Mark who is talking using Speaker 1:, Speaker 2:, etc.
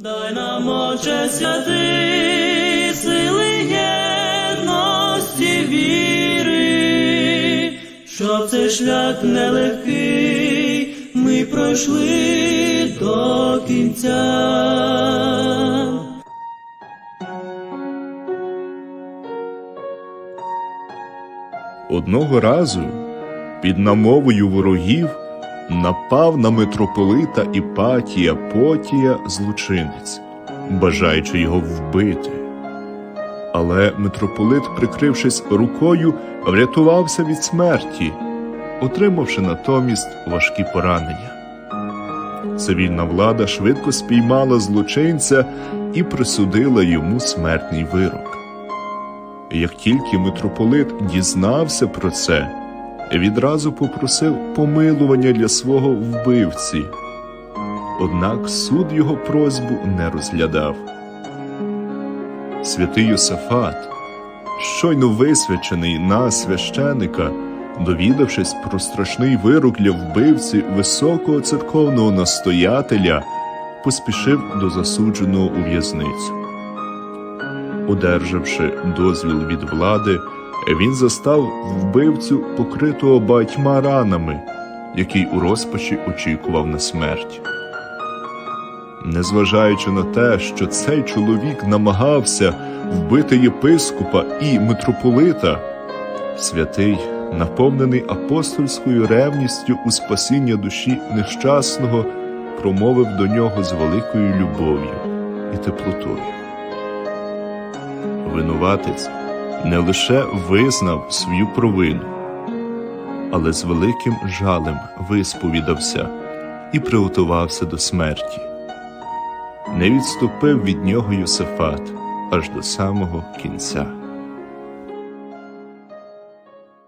Speaker 1: Дай нам, Отче святий, сили єдності віри, щоб цей шлях нелегкий ми пройшли до кінця.
Speaker 2: Одного разу під намовою ворогів напав на митрополита Іпатія Потія злочинець, бажаючи його вбити. Але митрополит, прикрившись рукою, врятувався від смерті, отримавши натомість важкі поранення. Цивільна влада швидко спіймала злочинця і присудила йому смертний вирок. Як тільки митрополит дізнався про це, відразу попросив помилування для свого вбивці. Однак суд його просьбу не розглядав. Святий Йосафат, щойно висвячений на священика, довідавшись про страшний вирок для вбивці високого церковного настоятеля, поспішив до засудженого у в'язницю. Одержавши дозвіл від влади, він застав вбивцю, покритого багатьма ранами, який у розпачі очікував на смерть. Незважаючи на те, що цей чоловік намагався вбити єпископа і митрополита, святий, наповнений апостольською ревністю у спасіння душі нещасного, промовив до нього з великою любов'ю і теплотою. Винуватець не лише визнав свою провину, але з великим жалем висповідався і приготувався до смерті. Не відступив від нього Йосифат аж до самого кінця.